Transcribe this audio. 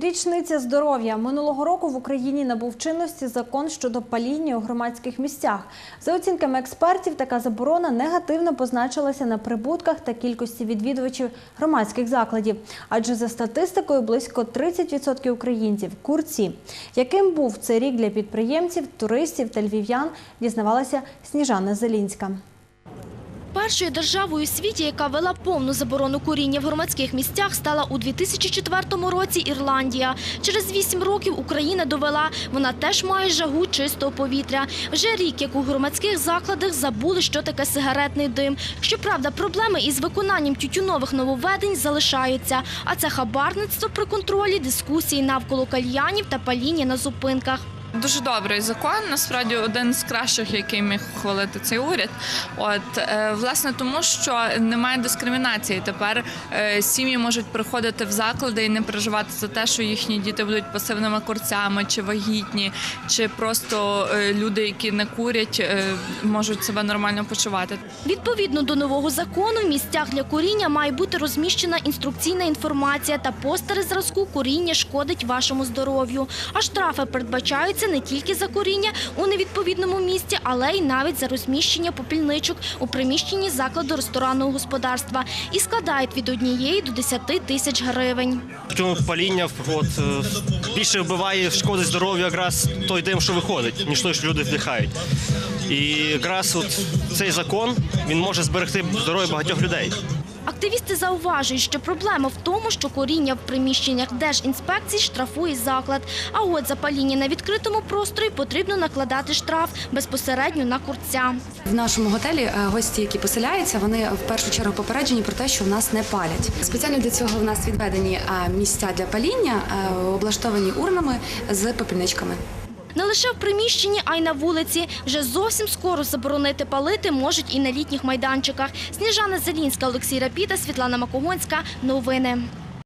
Річниця здоров'я минулого року в Україні набув чинності закон щодо паління у громадських місцях. За оцінками експертів, така заборона негативно позначилася на прибутках та кількості відвідувачів громадських закладів. Адже за статистикою близько 30% українців курці. Яким був цей рік для підприємців, туристів та львів'ян, дізнавалася Сніжана Зелінська. Першою державою у світі, яка вела повну заборону куріння в громадських місцях, стала у 2004 році Ірландія. Через вісім років Україна довела, вона теж має жагу чистого повітря. Вже рік, як у громадських закладах забули, що таке сигаретний дим. Щоправда, проблеми із виконанням тютюнових нововведень залишаються. А це хабарництво при контролі, дискусії навколо кальянів та паління на зупинках. Дуже добрий закон, насправді один з кращих, який міг ухвалити цей уряд. От е, власне тому, що немає дискримінації. Тепер е, сім'ї можуть приходити в заклади і не переживати за те, що їхні діти будуть пасивними курцями, чи вагітні, чи просто е, люди, які не курять, можуть себе нормально почувати. Відповідно до нового закону, в місцях для куріння має бути розміщена інструкційна інформація та постери зразку «Куріння шкодить вашому здоров'ю». А штрафи передбачаються не тільки за куріння у невідповідному місці, але й навіть за розміщення попільничок у приміщенні закладу ресторанного господарства і складають від однієї до 10 тисяч гривень. Чому паління от, е, більше вбиває, шкодить здоров'ю якраз той дим, що виходить, ніж той, що люди вдихають. І якраз от цей закон він може зберегти здоров'я багатьох людей. Активісти зауважують, що проблема в тому, що коріння в приміщеннях Держінспекції штрафує заклад. А от за паління на відкритому просторі потрібно накладати штраф безпосередньо на курця. В нашому готелі е, гості, які поселяються, вони в першу чергу попереджені про те, що в нас не палять. Спеціально для цього в нас відведені е, місця для паління, е, облаштовані урнами з попільничками. Не лише в приміщенні, а й на вулиці. Вже зовсім скоро заборонити палити можуть і на літніх майданчиках. Сніжана Зелінська, Олексій Рапіта, Світлана Макогонська. Новини.